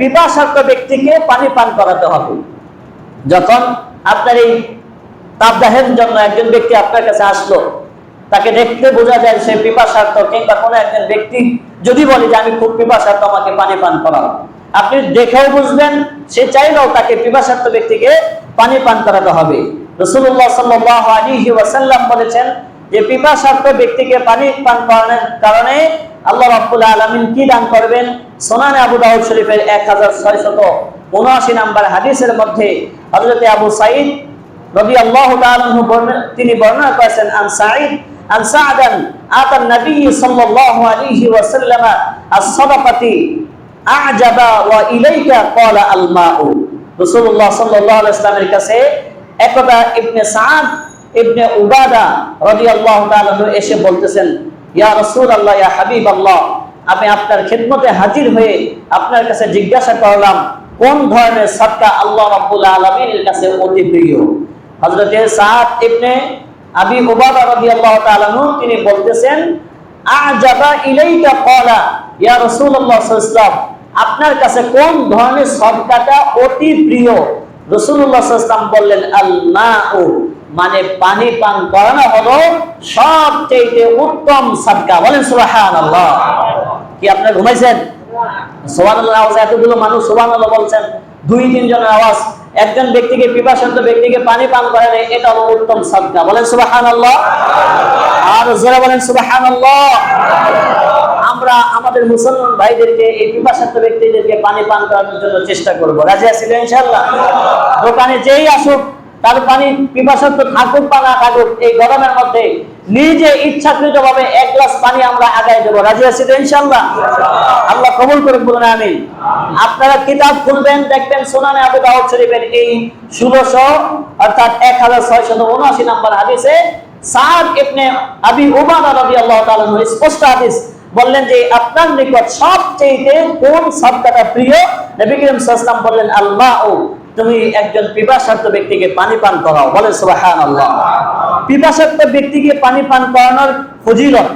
পিপাসার্থ ব্যক্তিকে পানি পান করাতে হবে। যখন আপনার এই তাপদাহের জন্য একজন ব্যক্তি আপনার কাছে আসলো, তাকে দেখতে বোঝা যায় সে পিপাসার্থ কিংবা কোনো একজন ব্যক্তি যদি বলে যে, আমি খুব পিপাসার্থ, আমাকে পানি পান করাও। আপনি দেখেও বুঝবেন, সে চাইলেও তাকে পিপাসার্থ ব্যক্তিকে পানি পান করাতে হবে। রসুল্লাহ সাল্লাহ আলী ওয়াসাল্লাম বলেছেন যে, পিপাসার্থ ব্যক্তিকে পানি পান করানোর কারণে আল্লাহ রাব্বুল আলামিন কি দান করবেন? সোনানে আবু দাউদ শরীফের এক হাজার ছয়শত উনআশি নাম্বার হাদিসের মধ্যে হযরতে আবু তাআলা আনহু বর্ণনা- তিনি বর্ণনা করেছেন, আন সাঈদ, আন সাআদান আতা নবী সাল্লাল্লাহু আলাইহি ওয়াসাল্লাম, আস-সাদাকাতি আ'জাবা ওয়া ইলাইকা ক্বালা আল মাউ রাসূলুল্লাহ সাল্লাল্লাহু আলাইহি ওয়াসাল্লামের কাছে একদা ইবনে সাদ ইবনে উবাদা রাদিয়াল্লাহু তাআলা এসে বলতেছেন, ইয়া রাসূলুল্লাহ, ইয়া হাবিবাল্লাহ আমি আপনার খেদমতে হাজির হয়ে আপনার কাছে জিজ্ঞাসা করলাম, কোন ধরনের সাদকা আল্লাহ রাব্বুল আলামিনের কাছে অতি প্রিয়? হযরত সাদ ইবনে আবি উবাদা রাদিয়াল্লাহু তাআলা তিনি বলতেছেন, আজাবা ইলাইকা ক্বালা, ইয়া রাসূলুল্লাহ সাল্লাল্লাহু আপনার কাছে কোন ধরনের সদকাটা অতি প্রিয়? রসুল্লাহ সাল্লাম বললেন আল্লাহ মানে পানি পান করানো হলো সবচেয়ে উত্তম সাদকা। বলেন আল্লাহ কি আপনার ঘুমাইছেন? এতগুলো মানুষ বলছেন। দুই, তিনজনের আওয়াজ। একজন ব্যক্তিকে পিপাসান্ত ব্যক্তিকে পানি পান এটা উত্তম সাদকা। বলেন আর বলেন আমরা আমাদের মুসলমান ভাইদেরকে, এই পিপাসার্থ ব্যক্তিদেরকে পানি পান করানোর জন্য চেষ্টা করব। রাজি আছি তো ইনশাআল্লাহ? দোকানে যেই আসুক তার পানি পিপাসার্থ থাকুক বা না থাকুক এই গরমের মধ্যে নিজে ইচ্ছাকৃত ভাবে এক গ্লাস পানি আমরা আগায় দেবো। রাজি আছি তো ইনশাআল্লাহ? আল্লাহ কবুল করুক বলেন আমি আপনারা কিতাব খুলবেন দেখবেন সোনানে আবু দাউদ শরীফের এই ষোলোশো অর্থাৎ এক হাজার ছয়শত উনআশি নম্বর হাদিসে সাদ ইবনে আবি উবাদা রাদিয়াল্লাহু তাআলা স্পষ্ট হাদিস বললেন যে আপনার নিকট সবচেয়ে কোন শব্দটা প্রিয়? নবী করিম সাল্লাম বললেন আল্লাহ তুমি একজন পিপাসার্থ ব্যক্তিকে পানি পান করাও বলেন সুবহানাল্লাহ পিপাসার্থ ব্যক্তিকে পানি পান করানোর ফজিলত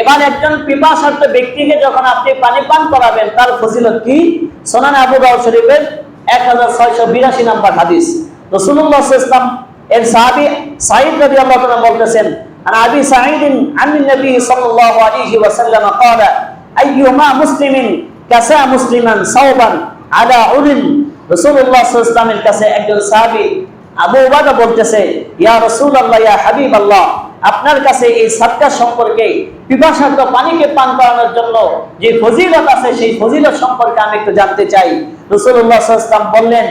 এবার একজন পিপাসার্থ ব্যক্তিকে যখন আপনি পানি পান করাবেন তার ফজিলত কি সোনান আবু দাউদ শরীফের এক হাজার ছয়শো বিরাশি নম্বর হাদিস রসুল্লাহ ইসলাম এর সাহাবি সাইদ রাদিয়াল্লাহু তাআলা বলতেছেন عن ابي سعيد عن النبي صلى الله عليه وسلم قال ايما مسلم كسى مسلما صوبا على عل আলাইহি ওয়াসাল্লামের কাছে একজন সাহাবী আবু বলতেছে, ইয়া ইয়া আপনার কাছে এই সাদকা সম্পর্কে পিপাসার্থ পানিকে পান করানোর জন্য যে ফজিলত আছে, সেই ফজিলত সম্পর্কে আমি একটু জানতে চাই। সাল্লাল্লাহু বললেন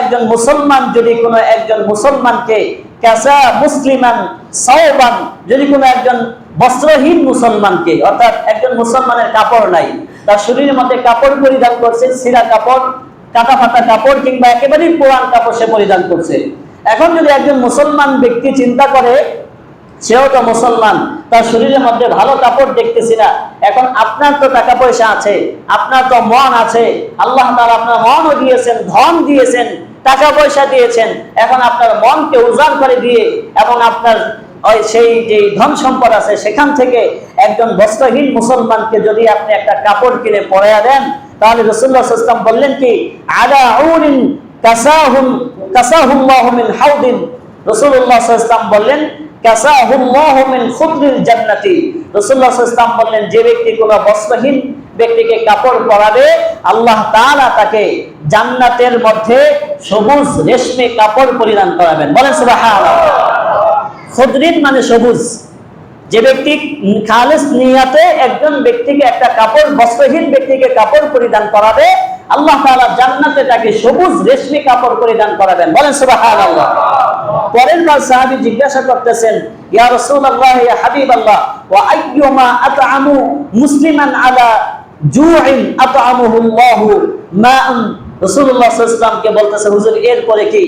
একজন মুসলমান যদি কোনো একজন মুসলমানকে কাসা মুসলিমান সাওবান, যদি কোনো একজন বস্ত্রহীন মুসলমানকে, অর্থাৎ একজন মুসলমানের কাপড় নাই, তার শরীরের মধ্যে কাপড় পরিধান করছে সিরা কাপড় কাটা ফাটা কাপড় কিংবা একেবারেই পুরান কাপড় সে পরিধান করছে। এখন যদি একজন মুসলমান ব্যক্তি চিন্তা করে, সেও তো মুসলমান, তার শরীরের মধ্যে ভালো কাপড় দেখতেছি না, এখন আপনার তো টাকা পয়সা আছে, আপনার তো মন আছে, আল্লাহ তাআলা আপনার মনও দিয়েছেন, ধন দিয়েছেন, টাকা পয়সা দিয়েছেন, এখন আপনার মনকে উজাড় করে দিয়ে এবং আপনার ওই সেই যে ধন সম্পদ আছে, সেখান থেকে একজন বস্ত্রহীন মুসলমানকে যদি আপনি একটা কাপড় কিনে পরাইয়া দেন তাহলে রসুল্লাহ সাল্লাম বললেন কি, আলা আউরিন কাসাহুম, কাসাহুল্লাহু মিন হাউদিন। রসুল্লাহ সাল্লাম বললেন, কাসাহুল্লাহু মিন খুদরিল জান্নাতি। রাসূলুল্লাহ সাল্লাল্লাহু বললেন, যে ব্যক্তি কোনো বস্ত্রহীন ব্যক্তিকে কাপড় পরাবে, আল্লাহ তাআলা তাকে জান্নাতের মধ্যে সবুজ রেশমি কাপড় পরিধান করাবেন। বলেন সুবহানাল্লাহ। খুদরিন মানে সবুজ। যে ব্যক্তি খালেস নিয়াতে একজন ব্যক্তিকে একটা কাপড়, বস্ত্রহীন ব্যক্তিকে কাপড় পরিধান করাবে, আল্লাহ তাআলা জান্নাতে তাকে সবুজ রেশমি কাপড় পরিধান করাবেন। বলেন সুবহানাল্লাহ। পরের বার সাহাবী জিজ্ঞাসা করতেছেন, ইয়া রাসূলুল্লাহ, ইয়া হাবিবাল্লাহ, ওয়া আইয়ুমা আতআমু মুসলিমান আলা জুইন আতআমুহুল্লাহু মাআন? রাসূলুল্লাহ সাল্লাল্লাহু আলাইহি বলতেছে, হুজুর এরপরে কি?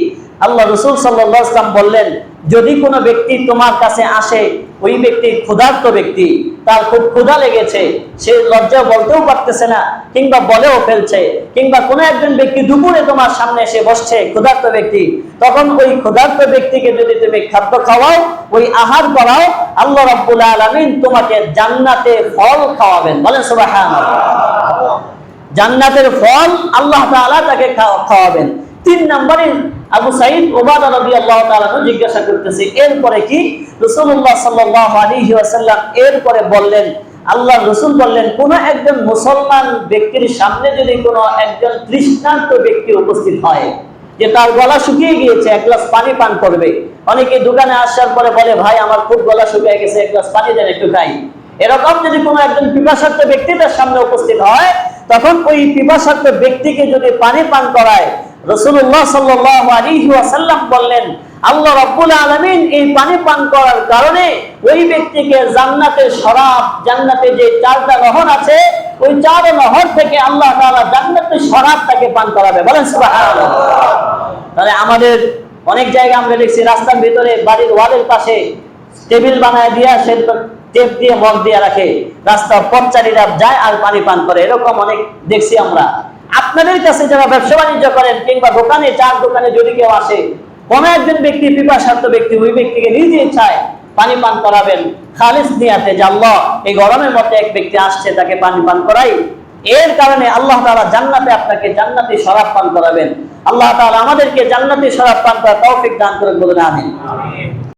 আল্লাহ রসুল সাল্লাল্লাহু আলাইহি বললেন, যদি কোনো ব্যক্তি তোমার কাছে আসে ওই ব্যক্তি ক্ষুধার্ত ব্যক্তি, তার খুব ক্ষুধা লেগেছে, সে লজ্জা বলতেও পারতেছে না, কিংবা বলেও ফেলছে, কিংবা কোনো একজন ব্যক্তি দুপুরে তোমার সামনে এসে বসছে, ক্ষুধার্ত ব্যক্তি, তখন ওই ক্ষুধার্ত ব্যক্তিকে যদি তুমি খাদ্য খাওয়াও, ওই আহার করাও, আল্লাহ রাব্বুল আলামিন তোমাকে জান্নাতে ফল খাওয়াবেন। বলেন সুবহানাল্লাহ। জান্নাতের ফল আল্লাহ তাকে খাওয়াবেন। তিন নম্বরে আবু সাইদ ওবাদা রাদিয়াল্লাহু তাআলা জিজ্ঞাসা করতেছে, এরপরে কি? রাসূলুল্লাহ সাল্লাল্লাহু আলাইহি ওয়াসাল্লাম এরপরে বললেন, আল্লাহ রসুল বললেন, কোন একজন মুসলমান ব্যক্তির সামনে যদি কোনো একজন তৃষ্ণান্ত ব্যক্তি উপস্থিত হয়, যে তার গলা শুকিয়ে গিয়েছে, এক গ্লাস পানি পান করবে, অনেকে দোকানে আসার পরে বলে, ভাই, আমার খুব গলা শুকিয়ে গেছে, এক গ্লাস পানি দেন, একটু খাই। এরকম যদি কোনো একজন পিপাসার্থ ব্যক্তি তার সামনে উপস্থিত হয়, তখন ওই পিপাসার্থ ব্যক্তিকে যদি পানি পান করায় রসুল্লাহ সাল্লাহ আলী ওয়াসাল্লাম বললেন, আল্লাহ রাব্বুল আলামিন এই পানি পান করার কারণে ওই ব্যক্তিকে জান্নাতের শরাব জান্নাতে যে চারটা নহর আছে, ওই চার নহর থেকে আল্লাহ তাআলা জান্নাতের শরাব তাকে পান করাবে। বলেন তাহলে আমাদের অনেক জায়গা আমরা দেখছি, রাস্তার ভিতরে বাড়ির ওয়ালের পাশে টেবিল বানায় দিয়া সে টেপ দিয়ে মগ দিয়ে রাখে। রাস্তা পথচারীরা যায় আর পানি পান করে, এরকম অনেক দেখছি আমরা। আপনাদের কাছে যারা ব্যবসা বাণিজ্য করেন কিংবা দোকানে চার দোকানে যদি কেউ আসে, কোন একজন ব্যক্তি পিপাসার্থ ব্যক্তি, ওই ব্যক্তিকে নিজে ইচ্ছায় পানি পান করাবেন। খালিস নিয়াতে আল্লাহ এই গরমের মধ্যে এক ব্যক্তি আসছে, তাকে পানি পান করাই। এর কারণে আল্লাহ তালা জান্নাতে আপনাকে জান্নাতি শরাব পান করাবেন। আল্লাহ তাআলা আমাদেরকে জান্নাতি শরাব পান করার তৌফিক দান করে বলে আমিন।